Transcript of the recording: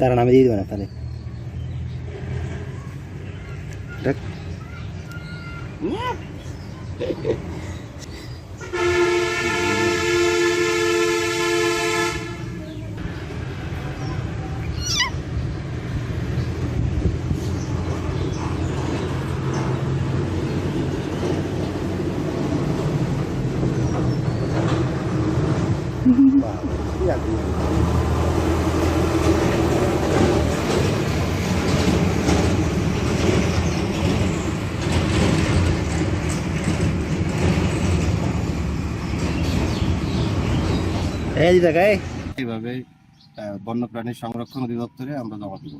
দাঁড়ান আমি দিয়ে দেবো না তাহলে দেখ কি আগে এই। দিদা গায়ে এইভাবে বন্য প্রাণী সংরক্ষণ অধিদপ্তরে আমরা জমা দেবো।